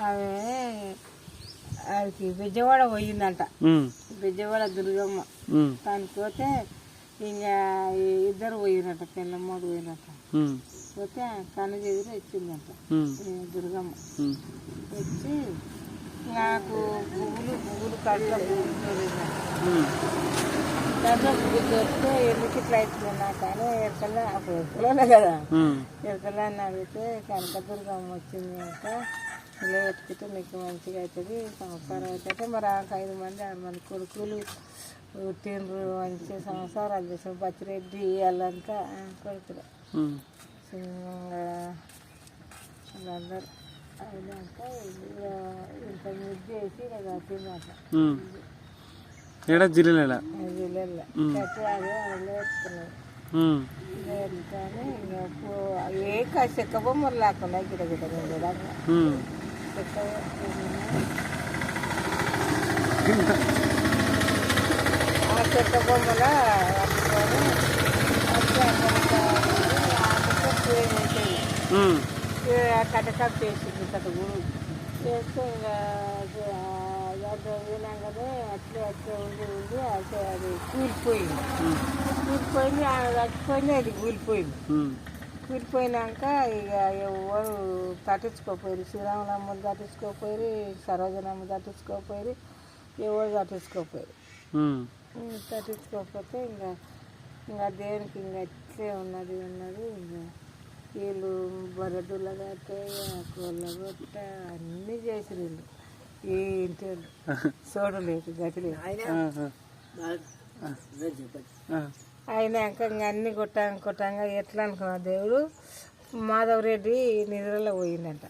ఆమె ఆడికి బిజ్జవాడ పోయిందంట. బిజ్జవాడ దుర్గమ్మ. దానికి పోతే ఇంకా ఇద్దరు పోయినట్ట పిల్లమ్మోడు పోయినట్ట ఉమ్, పోతే కన్ను చెదిరి వచ్చిందంట ఈ దుర్గమ్మ. వచ్చి నాకు పువ్వులు పువ్వులు కట్ల పువ్వులు కట్ల పువ్వులు చెప్తే ఎందుకు ఇట్లా అవుతుంది నాకు అని ఎక్కల అప్పుడు ఎక్కలే కదా. ఉమ్, ఎక్కలే అని అడిగితే కనకదుర్గమ్మ వచ్చింది అంట ఇలా పెట్టుకుంటే నీకు మంచిగా అవుతుంది. సంసారం అవుతుంది మరి ఆకు ఐదు మంది ఆరు మంది కొడుకులు పుట్టిండ్రు మంచి సంసారాలు చేసారు బచ్చిరెడ్డి వాళ్ళంతా కొడుకులు. వాళ్ళందరూ అయినాక ఇంత ముద్దు వేసి ఇక ఉమ్. ఏడ? జిల్లేలా. జిల్లెల్లో కట్టి అదే ఇక పో- ఏ చెక్క బొమ్మలు లేకుండా ఉమ్. చెక్క ఆ చెక్క బొమ్మల పట్టుకొని అట్లా అట్లా ఆమెతో పేరు వేసేది. ఉమ్, ఏ ఆ కటక పేసింది కట గురు ఇంకా అది వినాకనే అట్లే అట్లే ఉండి ఉండి అది కూలిపోయింది కూలిపోయింది ఆమె చచ్చిపోయింది అది కూలిపోయింది కూలిపోయినాక ఇక ఎవరు తట్టించుకోపోయారు శ్రీరాములమ్మ తట్టించుకోపోయారు సరోజనమ్మ తట్టించుకోపోయారు ఎవరు తట్టించుకోపోయారు తట్టించుకోకపోతే ఇంకా ఇంకా దేవునికి ఇంకా ఎట్లే ఉన్నది ఉన్నది ఇంకా. వీళ్ళు బరదుల కట్టే కోళ్ళ కొట్ట అన్నీ చేసిరు వీళ్ళు. ఈ ఇంటి వాళ్ళు. చూడలేదు గతి లేదు. అయినాక ఇంకా అన్ని కొట్టాంగా కొట్టాంగా ఎట్లా అనుకున్నా దేవుడు? మాధవ్ రెడ్డి నిద్రలో పోయిందంట.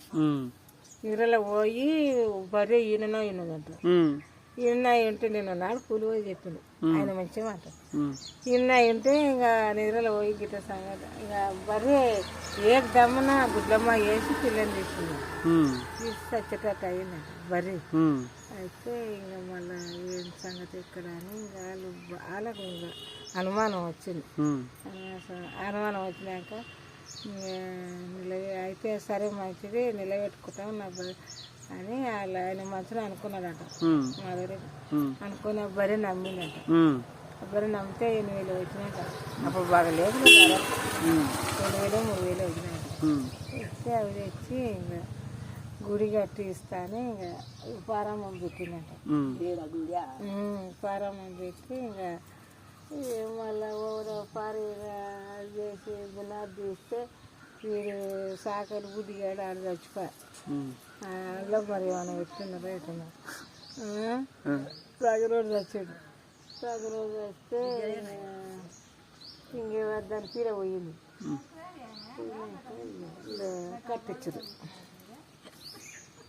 నిద్రలో పోయి బరే ఈయననో ఈయనదంట ఈయన ఉంటే నేను నాడు కూలి పోయి చెప్పిండు. ఆయన మంచిగా మాట ఈయన ఉంటే ఇంకా నిద్రలో పోయి గిట్ట సంగతి ఇంకా బరే ఏ దమ్మన గుడ్లమ్మ వేసి పిల్లని తీసుకున్నాడు. ఉమ్, తీసి వచ్చేటట్టు అయిందంట బరే ఉమ్, అయితే ఇంకా మళ్ళీ ఏం సంగతి ఇక్కడ అని ఇంకా వాళ్ళు వాళ్ళకు ఇంకా అనుమానం వచ్చింది. అనుమానం- వచ్చినాక ఇంకా నిలబె అయితే సరే మంచిది నిలబెట్టుకుంటాం నా అని వాళ్ళ ఆయన మంచిగా అనుకున్నాడట మాధురి అనుకుని బర్రె నమ్మిందట బర్రె నమ్మితే ఎనిమిది వేలు వచ్చినాక అప్పుడు బాగా లేదు రెండు వేలు మూడు వేలు వచ్చినాక ఇస్తే అవి తెచ్చి ఇంకా గుడి కట్టి ఇస్తాను ఇంకా పారామం పెట్టిందట పారామం పెట్టి ఇంకా మళ్ళీ పారి చేసి బునాది తీస్తే వీడు సాకలు బుద్ధిగాడు ఆడ చచ్చిపోయి అందులో మరి ఏమైనా పెట్టున్నారు ప్రతి రోజు వచ్చాడు ప్రతి రోజు వస్తే ఇంకే దాని పీడ పోయింది. కట్టించరు